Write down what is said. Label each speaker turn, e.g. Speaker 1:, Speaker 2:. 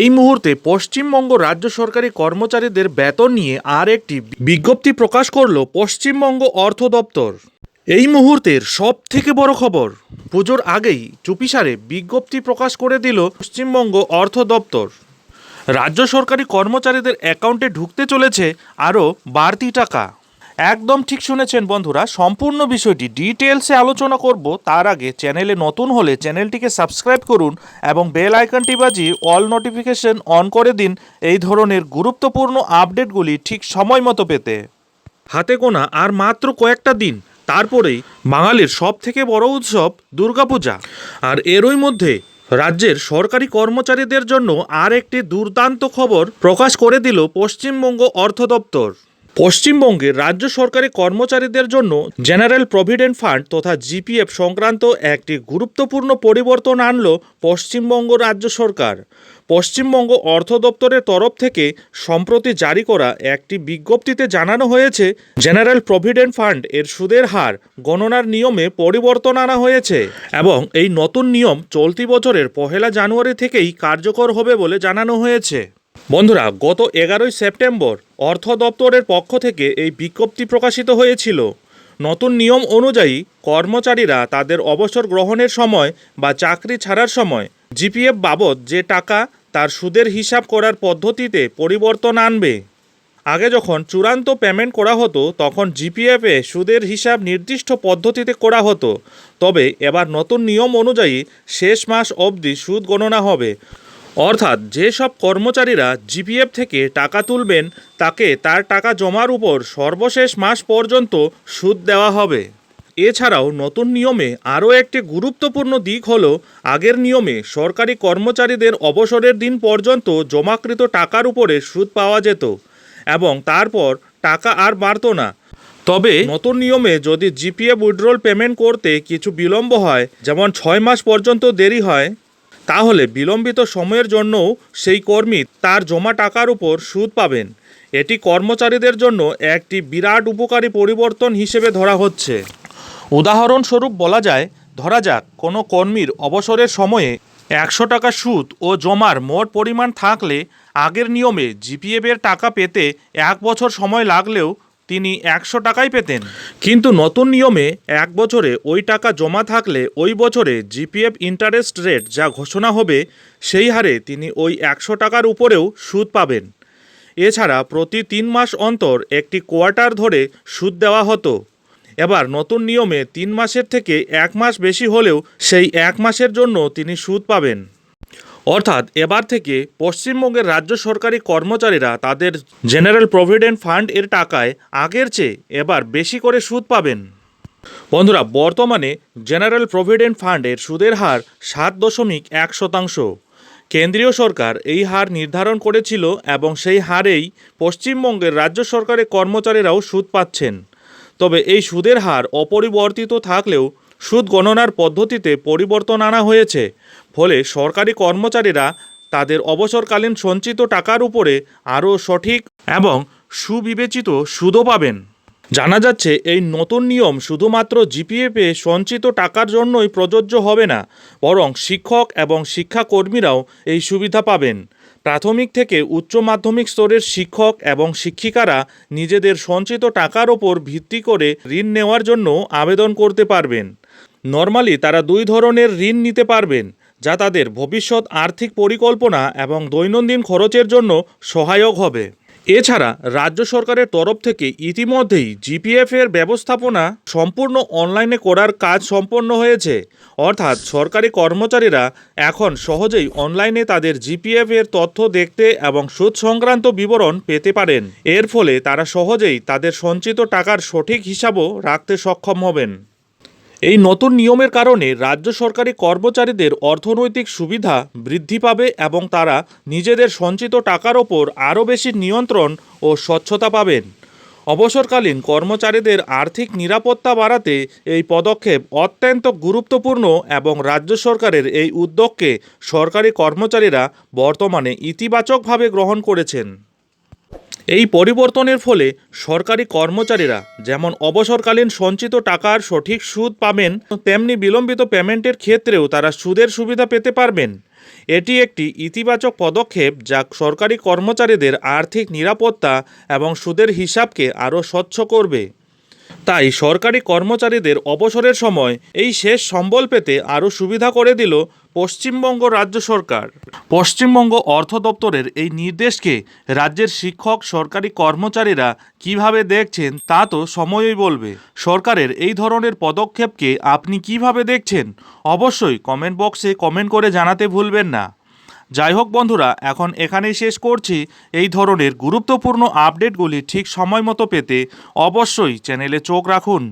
Speaker 1: এই মুহূর্তে পশ্চিমবঙ্গ রাজ্য সরকারি কর্মচারীদের বেতন নিয়ে আর একটি বিজ্ঞপ্তি প্রকাশ করল পশ্চিমবঙ্গ অর্থ দপ্তর। এই মুহূর্তের সব থেকে বড় খবর, পুজোর আগেই চুপিসারে বিজ্ঞপ্তি প্রকাশ করে দিল পশ্চিমবঙ্গ অর্থ দপ্তর। রাজ্য সরকারি কর্মচারীদের অ্যাকাউন্টে ঢুকতে চলেছে আরও বাড়তি টাকা। একদম ঠিক শুনেছেন বন্ধুরা, সম্পূর্ণ বিষয়টি ডিটেলসে আলোচনা করব। তার আগে চ্যানেলে নতুন হলে চ্যানেলটিকে সাবস্ক্রাইব করুন এবং বেল আইকনটি বাজিয়ে অল নোটিফিকেশন অন করে দিন এই ধরনের গুরুত্বপূর্ণ আপডেটগুলি ঠিক সময় মতো পেতে। হাতে গোনা আর মাত্র কয়েকটা দিন, তারপরেই বাঙালির সব থেকে বড় উৎসব দুর্গাপূজা। আর এরই মধ্যে রাজ্যের সরকারি কর্মচারীদের জন্য আর একটি দুর্দান্ত খবর প্রকাশ করে দিল পশ্চিমবঙ্গ অর্থ দপ্তর। পশ্চিমবঙ্গের রাজ্য সরকারি কর্মচারীদের জন্য জেনারেল প্রভিডেন্ট ফান্ড তথা জিপিএফ সংক্রান্ত একটি গুরুত্বপূর্ণ পরিবর্তন আনল পশ্চিমবঙ্গ রাজ্য সরকার। পশ্চিমবঙ্গ অর্থ দপ্তরের তরফ থেকে সম্প্রতি জারি করা একটি বিজ্ঞপ্তিতে জানানো হয়েছে, জেনারেল প্রভিডেন্ট ফান্ড এর সুদের হার গণনার নিয়মে পরিবর্তন আনা হয়েছে এবং এই নতুন নিয়ম চলতি বছরের পহেলা জানুয়ারি থেকেই কার্যকর হবে বলে জানানো হয়েছে। বন্ধুরা, গত এগারোই সেপ্টেম্বর অর্থ দপ্তরের পক্ষ থেকে এই বিজ্ঞপ্তি প্রকাশিত হয়েছিল। নতুন নিয়ম অনুযায়ী কর্মচারীরা তাদের অবসর গ্রহণের সময় বা চাকরি ছাড়ার সময় জিপিএফ বাবদ যে টাকা তার সুদের হিসাব করার পদ্ধতিতে পরিবর্তন আনবে। আগে যখন চূড়ান্ত পেমেন্ট করা হতো, তখন জিপিএফে সুদের হিসাব নির্দিষ্ট পদ্ধতিতে করা হতো। তবে এবার নতুন নিয়ম অনুযায়ী শেষ মাস অবধি সুদ গণনা হবে। অর্থাৎ যেসব কর্মচারীরা জিপিএফ থেকে টাকা তুলবেন, তাকে তার টাকা জমার উপর সর্বশেষ মাস পর্যন্ত সুদ দেওয়া হবে। এছাড়াও নতুন নিয়মে আরও একটি গুরুত্বপূর্ণ দিক হলো, আগের নিয়মে সরকারি কর্মচারীদের অবসরের দিন পর্যন্ত জমাকৃত টাকার উপরে সুদ পাওয়া যেত এবং তারপর টাকা আর বাড়তো না। তবে নতুন নিয়মে যদি জিপিএফ উইড্রল পেমেন্ট করতে কিছু বিলম্ব হয়, যেমন ছয় মাস পর্যন্ত দেরি হয় তাহলে বিলম্বিত সময়ের জন্যও সেই কর্মী তার জমা টাকার উপর সুদ পাবেন। এটি কর্মচারীদের জন্য একটি বিরাট উপকারী পরিবর্তন হিসেবে ধরা হচ্ছে। উদাহরণস্বরূপ বলা যায়, ধরা যাক, কোনো কর্মীর অবসরের সময়ে একশো টাকা সুদ ও জমার মোট পরিমাণ থাকলে আগের নিয়মে জিপিএফের টাকা পেতে এক বছর সময় লাগলেও তিনি একশো টাকাই পেতেন। কিন্তু নতুন নিয়মে এক বছরে ওই টাকা জমা থাকলে ওই বছরে জিপিএফ ইন্টারেস্ট রেট যা ঘোষণা হবে, সেই হারে তিনি ওই একশো টাকার উপরেও সুদ পাবেন। এছাড়া প্রতি তিন মাস অন্তর একটি কোয়ার্টার ধরে সুদ দেওয়া হতো। এবার নতুন নিয়মে তিন মাসের থেকে এক মাস বেশি হলেও সেই এক মাসের জন্য তিনি সুদ পাবেন। অর্থাৎ এবার থেকে পশ্চিমবঙ্গের রাজ্য সরকারি কর্মচারীরা তাদের জেনারেল প্রভিডেন্ট ফান্ড এর টাকায় আগের চেয়ে এবার বেশি করে সুদ পাবেন। বন্ধুরা, বর্তমানে জেনারেল প্রভিডেন্ট ফান্ডের সুদের হার সাত দশমিক এক শতাংশ। কেন্দ্রীয় সরকার এই হার নির্ধারণ করেছিল এবং সেই হারেই পশ্চিমবঙ্গের রাজ্য সরকারের কর্মচারীরাও সুদ পাচ্ছেন। তবে এই সুদের হার অপরিবর্তিত থাকলেও সুদ গণনার পদ্ধতিতে পরিবর্তন আনা হয়েছে। ফলে সরকারি কর্মচারীরা তাদের অবসরকালীন সঞ্চিত টাকার উপরে আরও সঠিক এবং সুবিবেচিত সুদও পাবেন। জানা যাচ্ছে, এই নতুন নিয়ম শুধুমাত্র জিপিএফে সঞ্চিত টাকার জন্যই প্রযোজ্য হবে না, বরং শিক্ষক এবং শিক্ষাকর্মীরাও এই সুবিধা পাবেন। প্রাথমিক থেকে উচ্চ মাধ্যমিক স্তরের শিক্ষক এবং শিক্ষিকারা নিজেদের সঞ্চিত টাকার ওপর ভিত্তি করে ঋণ নেওয়ার জন্য আবেদন করতে পারবেন। নর্মালি তারা দুই ধরনের ঋণ নিতে পারবেন। যা তাদের ভবিষ্যৎ আর্থিক পরিকল্পনা এবং দৈনন্দিন খরচের জন্য সহায়ক হবে। এছাড়া রাজ্য সরকারের তরফ থেকে ইতিমধ্যেই জিপিএফ এর ব্যবস্থাপনা সম্পূর্ণ অনলাইনে করার কাজ সম্পন্ন হয়েছে। অর্থাৎ সরকারি কর্মচারীরা এখন সহজেই অনলাইনে তাদের জিপিএফ এর তথ্য দেখতে এবং সুদ সংক্রান্ত বিবরণ পেতে পারেন। এর ফলে তারা সহজেই তাদের সঞ্চিত টাকার সঠিক হিসাবও রাখতে সক্ষম হবেন। এই নতুন নিয়মের কারণে রাজ্য সরকারি কর্মচারীদের অর্থনৈতিক সুবিধা বৃদ্ধি পাবে এবং তারা নিজেদের সঞ্চিত টাকার ওপর আরও বেশি নিয়ন্ত্রণ ও স্বচ্ছতা পাবেন। অবসরকালীন কর্মচারীদের আর্থিক নিরাপত্তা বাড়াতে এই পদক্ষেপ অত্যন্ত গুরুত্বপূর্ণ এবং রাজ্য সরকারের এই উদ্যোগকে সরকারি কর্মচারীরা বর্তমানে ইতিবাচকভাবে গ্রহণ করেছেন। এই পরিবর্তনের ফলে সরকারি কর্মচারীরা যেমন অবসরকালীন সঞ্চিত টাকার সঠিক সুদ পাবেন, তেমনি বিলম্বিত পেমেন্টের ক্ষেত্রেও তারা সুদের সুবিধা পেতে পারবেন। এটি একটি ইতিবাচক পদক্ষেপ যা সরকারি কর্মচারীদের আর্থিক নিরাপত্তা এবং সুদের হিসাবকে আরও স্বচ্ছ করবে। তাই সরকারি কর্মচারীদের অবসরের সময় এই শেষ সম্বল পেতে আরও সুবিধা করে দিল পশ্চিমবঙ্গ রাজ্য সরকার। পশ্চিমবঙ্গ অর্থ দপ্তরের এই নির্দেশকে রাজ্যের শিক্ষক, সরকারি কর্মচারীরা কীভাবে দেখছেন তা তো সময়ই বলবে। সরকারের এই ধরনের পদক্ষেপকে আপনি কীভাবে দেখছেন? অবশ্যই কমেন্ট বক্সে কমেন্ট করে জানাতে ভুলবেন না। যাই হোক বন্ধুরা, এখন এখানেই শেষ করছি। এই ধরনের গুরুত্বপূর্ণ আপডেটগুলি ঠিক সময় মতো পেতে অবশ্যই চ্যানেলে চোখ রাখুন।